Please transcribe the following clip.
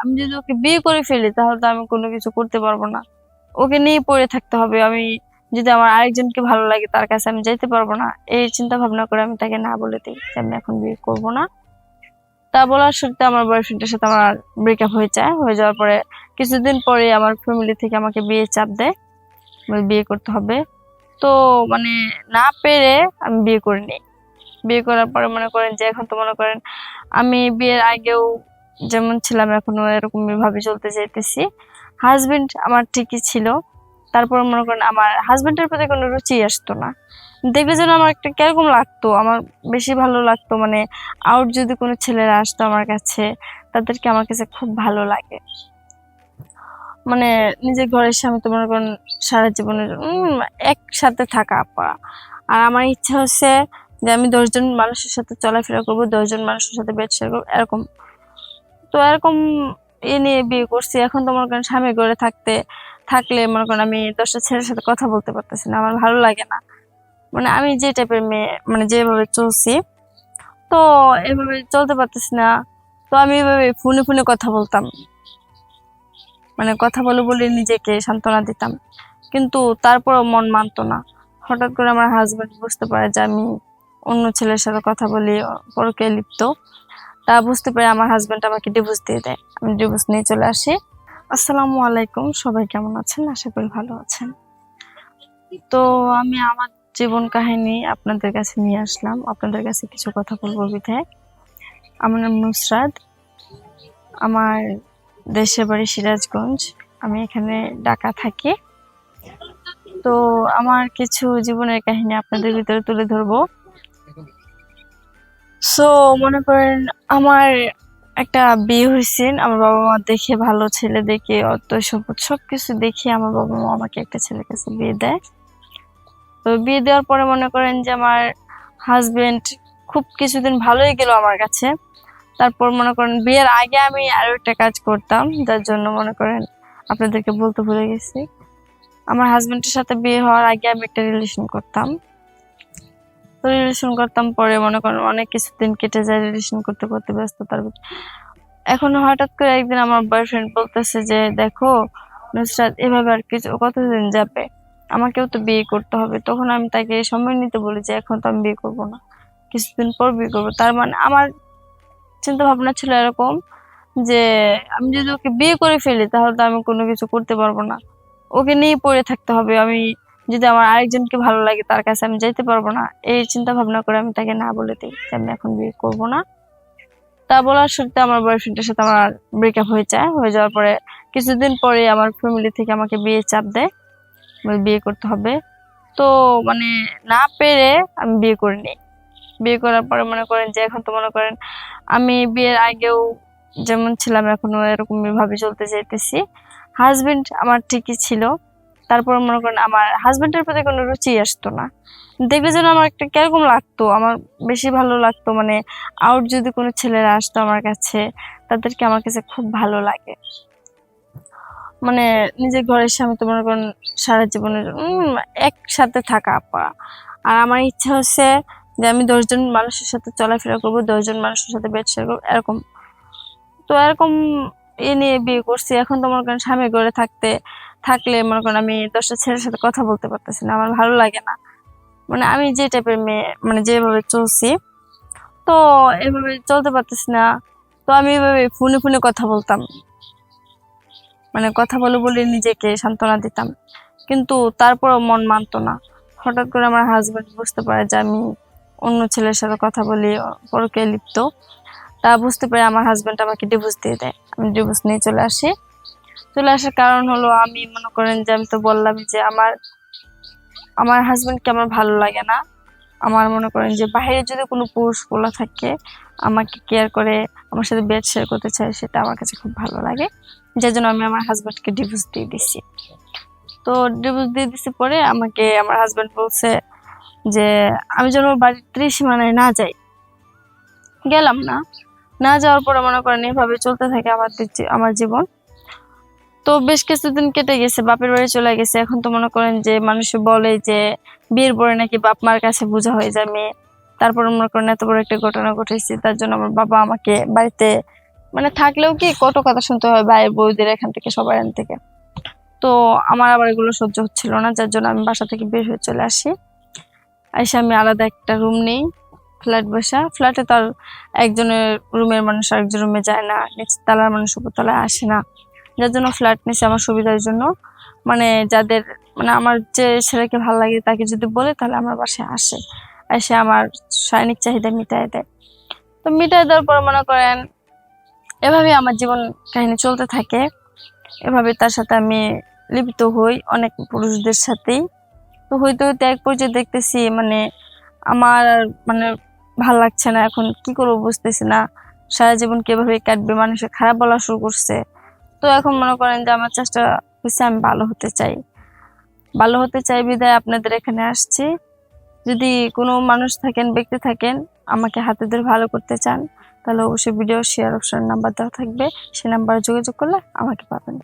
আমি যদি ওকে বিয়ে করে ফেলি, তাহলে তো আমি কোনো কিছু করতে পারব না। ওকে নিয়ে পড়ে থাকতে হবে। আমি যদি আমার আরেকজনকে ভালো লাগে, তার কাছে আমি যাইতে পারব না। এই চিন্তা ভাবনা করে আমি তাকে না বলে দিই যে আমি এখন বিয়ে করব না। তা বলার সত্ত্বে আমার বয়ফ্রেন্ডের সাথে আমার ব্রেকআপ হয়ে যায়। হয়ে যাওয়ার পরে কিছুদিন পরে আমার ফ্যামিলি থেকে আমাকে বিয়ে চাপ দেয়। বিয়ে করতে হবে। তো মানে না পেরে আমি বিয়ে করিনি। বিয়ে করার পরে মনে করেন যে, এখন তো মনে করেন আমি বিয়ের আগেও যেমন ছিলাম এখনও এরকম ভাবে চলতে চাইতেছি। হাজবেন্ড আমার ঠিকই ছিল। তারপর মনে করেন আমার হাজবেন্ডের প্রতি কোনো রুচি আসতো না। দেখলে যেন আমার একটা কীরকম লাগতো, আমার বেশি ভালো লাগতো। মানে আউট যদি কোনো ছেলেরা আসতো আমার কাছে, তাদেরকে আমার কাছে খুব ভালো লাগে। মানে নিজের ঘরের স্বামী তো মনে করেন সারা জীবনের একসাথে থাকা পড়া আর আমার ইচ্ছা হচ্ছে যে আমি দশজন মানুষের সাথে চলাফেরা করব, দশজন মানুষের সাথে শেয়ার করব, এরকম তো এরকম এ নিয়ে বিয়ে করছি। এখন তো মনে করেন স্বামী ঘরে থাকতে, থাকলে মনে করেন আমি দশটা ছেলের সাথে কথা বলতে পারতেছি না, আমার ভালো লাগে না। মানে আমি যে টাইপের মেয়ে মানে যেভাবে চলছি, তো এভাবে চলতে পারতেছি না। তো আমি এভাবে ফোনে ফোনে কথা বলতাম। মানে কথা বলে বলে নিজেকে সান্ত্বনা দিতাম। কিন্তু তারপরও মন মানতো না। হঠাৎ করে আমার হাজবেন্ড বুঝতে পারে যে আমি অন্য ছেলের সাথে কথা বলি পরকে লিপ্ত। তা বুঝতে পেরে আমার হাজবেন্ড আমাকে ডিভোর্স দিয়ে দেয়। আমি ডিভোর্স নিয়ে চলে আসি। আসসালামু আলাইকুম, সবাই কেমন আছেন? আশা করি ভালো আছেন। তো আমি আমার জীবন কাহিনী আপনাদের কাছে নিয়ে আসলাম। আপনাদের কাছে কিছু কথা বলব বিধায়। আমার নাম নুসরাত। আমার দেশের বাড়ি সিরাজগঞ্জ। আমি এখানে ঢাকা থাকি। তো আমার কিছু জীবনের কাহিনী আপনাদের ভিতরে তুলে ধরবো। সো মনে করেন আমার একটা বিয়ে হয়েছে, আমার বাবা মা দেখে ভালো ছেলে দেখে অত সম্পদ সবকিছু দেখে আমার বাবা মা আমাকে একটা ছেলের কাছে বিয়ে দেয়। তো বিয়ে দেওয়ার পরে মনে করেন যে আমার হাজবেন্ড খুব কিছুদিন ভালোই গেল আমার কাছে। তারপর মনে করেন বিয়ের আগে আমি আরও একটা কাজ করতাম, যার জন্য মনে করেন আপনাদেরকে বলতে ভুলে গেছি। আমার হাজবেন্ডের সাথে বিয়ে হওয়ার আগে আমি একটা রিলেশন করতাম। তো রিলেশন করতাম, পরে মনে করেন অনেক কিছুদিন কেটে যায় রিলেশন করতে করতে ব্যস্ততার এখন হঠাৎ করে একদিন আমার বয়ফ্রেন্ড বলতেছে যে, দেখো, নুসরাত, এভাবে আর কিছু, কতদিন যাবে? আমাকেও তো বিয়ে করতে হবে। তখন আমি তাকে সময় নিতে বলি যে, এখন তো আমি বিয়ে করব না। কিছুদিন পর বিয়ে করব। তার মানে আমার চিন্তা ভাবনা ছিল এরকম যে, আমি যদি ওকে বিয়ে করে ফেলি, তাহলে তো আমি কোনো কিছু করতে পারব না। ওকে নিয়ে পড়ে থাকতে হবে। আমি যদি আমার আরেকজনকে ভালো লাগে, তার কাছে আমি যাইতে পারব না। এই চিন্তা ভাবনা করে আমি তাকে না বলে দিই যে আমি এখন বিয়ে করব না। তা বলার সত্ত্বে আমার বয়ফ্রেন্ডের সাথে আমার ব্রেকআপ হয়ে যায়। হয়ে যাওয়ার পরে কিছুদিন পরে আমার ফ্যামিলি থেকে আমাকে বিয়ে চাপ দেয়। বিয়ে করতে হবে। তো মানে না পেরে আমি বিয়ে করিনি। বিয়ে করার পরে মনে করেন যে, এখন তো মনে করেন আমি বিয়ের আগেও যেমন ছিলাম, এখনও এরকম ভাবে চলতে চাইতেছি হাজবেন্ড আমার ঠিকই ছিল। তারপর মনে করেন আমার হাজবেন্ডের প্রতি কোনো রুচি আসতো না। দেখলে যেন আমার একটা কীরকম লাগতো, আমার বেশি ভালো লাগতো মানে আউট যদি কোনো ছেলেরা আসতো আমার কাছে, তাদেরকে আমার কাছে খুব ভালো লাগে। মানে নিজের ঘরের স্বামী তো মনে করেন সারা জীবনের একসাথে থাকা আপা। আর আমার ইচ্ছা হচ্ছে যে আমি দশজন মানুষের সাথে চলাফেরা করব, দশজন মানুষের সাথে শেয়ার করব, এরকম। তো এরকম এ নিয়ে বিয়ে করছি। এখন তো মনে করেন স্বামী ঘরে থাকতে থাকলে মনে করেন আমি দশটা ছেলের সাথে কথা বলতে পারতেছি না, আমার ভালো লাগে না। মানে আমি যে টাইপের মেয়ে মানে যেভাবে চলছি, তো এভাবে চলতে পারতেছি না, তো আমি এভাবে ফোনে ফোনে কথা বলতাম। মানে কথা বলে বলে নিজেকে সান্ত্বনা দিতাম, কিন্তু তারপরও মন মানতো না। হঠাৎ করে আমার হাজবেন্ড বুঝতে পারে যে আমি অন্য ছেলের সাথে কথা বলি পরকে লিপ্ত। তা বুঝতে পারে আমার হাজবেন্ড আমাকে ডিভোর্স দিয়ে দেয়। আমি ডিভোর্স নিয়ে চলে আসি। চলে আসার কারণ হলো আমি মনে করেন যে আমি তো বললাম যে আমার আমার হাজবেন্ডকে আমার ভালো লাগে না। আমার মনে করেন যে বাইরে যদি কোনো পুরুষ পোলা থাকে, আমাকে কেয়ার করে, আমার সাথে বেড শেয়ার করতে চায়, সেটা আমার কাছে খুব ভালো লাগে। যার জন্য আমি আমার হাজবেন্ডকে ডিভোর্স দিয়ে দিছি। তো ডিভোর্স দিয়ে দিছি পরে আমাকে, আমার হাজবেন্ড বলছে যে, আমি যেন বাড়ির ত্রিসীমানায় না যাই। গেলাম না। না যাওয়ার পরে মনে করেন এভাবে চলতে থাকে আমার আমার জীবন। তো বেশ কিছুদিন কেটে গেছে, বাপের বাড়ি চলে গেছে। এখন তো মনে করেন যে মানুষ বলে যে বিয়ের পরে নাকি বাপ মার কাছে বোঝা হয়ে যায় মেয়ে তারপরে মনে করেন এত বড় একটা ঘটনা ঘটেছে, তার জন্য আমার বাবা আমাকে বাড়িতে মানে থাকলেও কি কত কথা শুনতে হয় ভাই বউদের এখান থেকে, সবার এখান থেকে। তো আমার আবার এগুলো সহ্য হচ্ছিল না, যার জন্য আমি বাসা থেকে বের হয়ে চলে আসি। এসে আমি আলাদা একটা রুম নেই ফ্ল্যাট বসা। ফ্ল্যাটে তার একজনের রুমের মানুষ আরেকজন রুমে যায় না নেক্সট তালার মানুষ উপর তলায় আসে না। যার জন্য ফ্ল্যাট নিয়েছে আমার সুবিধার জন্য। মানে যাদের মানে আমার যে ছেলেকে ভালো লাগে তাকে যদি বলে তাহলে আমার বাসায় আসে। এসে আমার শারীরিক চাহিদা মিটায় দেয়। তো মিটায় দেওয়ার পর মনে করেন এভাবে আমার জীবন কাহিনী চলতে থাকে। এভাবে তার সাথে আমি লিপ্ত হই অনেক পুরুষদের সাথেই। তো হইতে হইতে এক পর্যায়ে দেখতেছি মানে আমার মানে ভালো লাগছে না, এখন কি করব বুঝতেছি না। সারা জীবন কীভাবে কাটবে, মানুষের খারাপ বলা শুরু করছে। তো এখন মনে করেন যে আমার চেষ্টা হচ্ছে আমি ভালো হতে চাই। ভালো হতে চাই বিদায় আপনাদের এখানে আসছি। যদি কোনো মানুষ থাকেন, ব্যক্তি থাকেন, আমাকে হাতে ধরে ভালো করতে চান, তাহলে অবশ্যই ভিডিও শেয়ার অপশন নাম্বার দেওয়া থাকবে। সে নাম্বারে যোগাযোগ করলে আমাকে পাবেন।